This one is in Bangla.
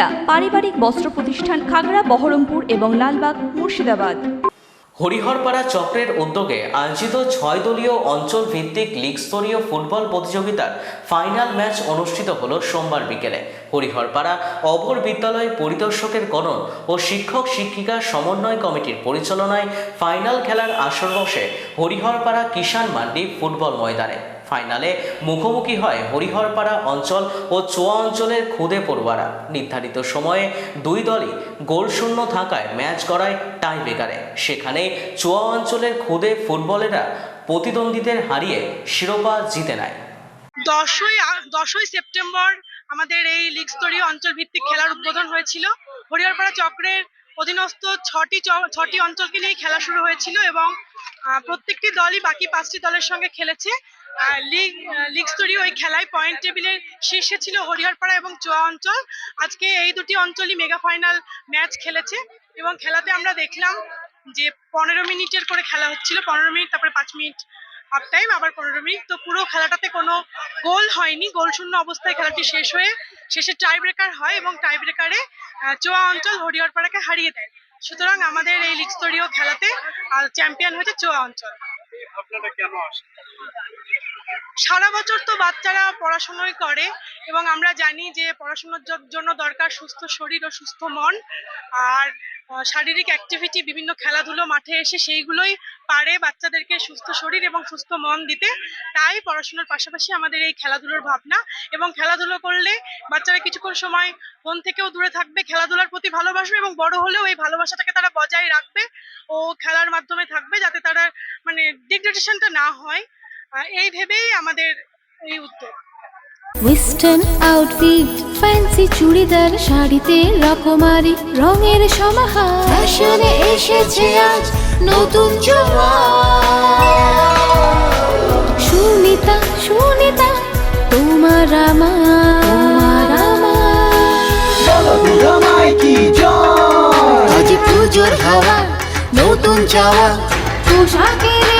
সুনিতা পারিবারিক বস্ত্র প্রতিষ্ঠান খাগড়া, বহরমপুর এবং লালবাগ, মুর্শিদাবাদ। হরিহরপাড়া চক্রের উদ্যোগে আয়োজিত ছয় দলীয় অঞ্চল ভিত্তিক লিগ স্তরীয় ফুটবল প্রতিযোগিতার ফাইনাল ম্যাচ অনুষ্ঠিত হল সোমবার বিকেলে। হরিহরপাড়া অবর বিদ্যালয় পরিদর্শকের গণন ও শিক্ষক শিক্ষিকা সমন্বয় কমিটির পরিচালনায় ফাইনাল খেলার আসর বসে হরিহরপাড়া কিষাণ মান্ডি ফুটবল ময়দানে। ফাইনালে মুখোমুখি হয় হরিহরপাড়া অঞ্চল ও চোয়া অঞ্চলের খুদে পড়ুয়ারা। নির্ধারিত সময়ে দুই দলই গোলশূন্য থাকায় ম্যাচ গড়ায় টাই ব্রেকারে সেখানে চোয়া অঞ্চলের খুদে ফুটবলেরা প্রতিদ্বন্দ্বীদের হারিয়ে শিরোপা জিতে নেয়। দশই দশই সেপ্টেম্বর আমাদের এই লিগ স্তরীয় অঞ্চল ভিত্তিক খেলার উদ্বোধন হয়েছিল। হরিহরপাড়া চক্রের অধীনস্থ ছটি ছটি অঞ্চলকে নিয়ে খেলা শুরু হয়েছিল এবং প্রত্যেকটি দলই বাকি পাঁচটি দলের সঙ্গে খেলেছে। লিগ লিগ স্তরীয় ওই খেলায় পয়েন্ট টেবিলের শীর্ষে ছিল হরিহরপাড়া এবং চোয়া অঞ্চল। আজকে এই দুটি অঞ্চলই মেগা ফাইনাল ম্যাচ খেলেছে এবং খেলাতে আমরা দেখলাম যে পনেরো মিনিটের করে খেলা হচ্ছিল। পনেরো মিনিট, তারপরে পাঁচ মিনিট হাফ টাইম আবার পনেরো মিনিট। তো পুরো খেলাটাতে কোনো গোল হয়নি। গোল শূন্য অবস্থায় খেলাটি শেষ হয়ে শেষে টাই ব্রেকার হয় এবং টাই ব্রেকারে চোয়া অঞ্চল হরিহরপাড়াকে হারিয়ে দেয়। সুতরাং আমাদের এই লিগ স্তরীয় খেলাতে চ্যাম্পিয়ন হয়েছে চোয়া অঞ্চল। আপনারা কেন আসেন? সারা বছর তো বাচ্চারা পড়াশোনাই করে এবং আমরা জানি যে পড়াশোনার জন্য দরকার সুস্থ শরীর ও সুস্থ মন। আর শারীরিক অ্যাক্টিভিটি বিভিন্ন খেলাধুলো মাঠে এসে সেইগুলোই পারে বাচ্চাদেরকে সুস্থ শরীর এবং সুস্থ মন দিতে। তাই পড়াশোনার পাশাপাশি আমাদের এই খেলাধুলোর ভাবনা এবং খেলাধুলো করলে বাচ্চারা কিছুক্ষণ সময় ফোন থেকেও দূরে থাকবে, খেলাধুলার প্রতি ভালোবাসবে এবং বড় হলেও এই ভালোবাসাটাকে তারা বজায় রাখবে ও খেলার মাধ্যমে থাকবে যাতে তারা মানে ডিগ্রেডেশনটা না হয়। এই ভেবেই আমাদের এই উদ্যোগ। ওয়েস্টার্ন আউটফিট ফ্যান্সি চুড়িদার শাড়িতে রকমারি রঙের সমাহার। ফ্যাশনে এসেছে আজ নতুন সুনিতা সুনিতা তোমার আমার আমার। আজ পুজোর হাওয়া নতুন চাওয়া পোশাকের